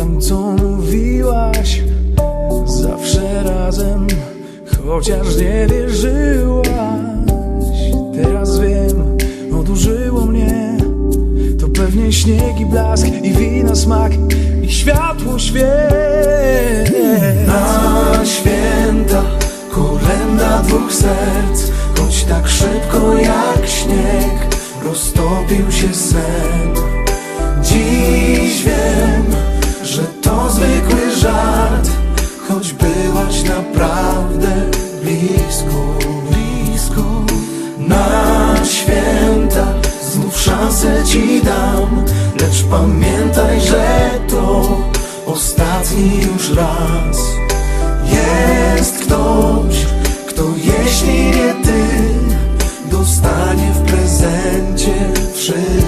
Pamiętam co mówiłaś Zawsze razem Chociaż nie wierzyłaś. Teraz wiem Odurzyło mnie To pewnie śnieg i blask I wina smak I światło świec Na święta Kolenda dwóch serc Choć tak szybko jak śnieg Roztopił się sen. Naprawdę blisko, blisko. Na święta znów szansę ci dam Lecz pamiętaj, że to ostatni już raz. Jest ktoś, kto jeśli nie ty Dostanie w prezencie wszystko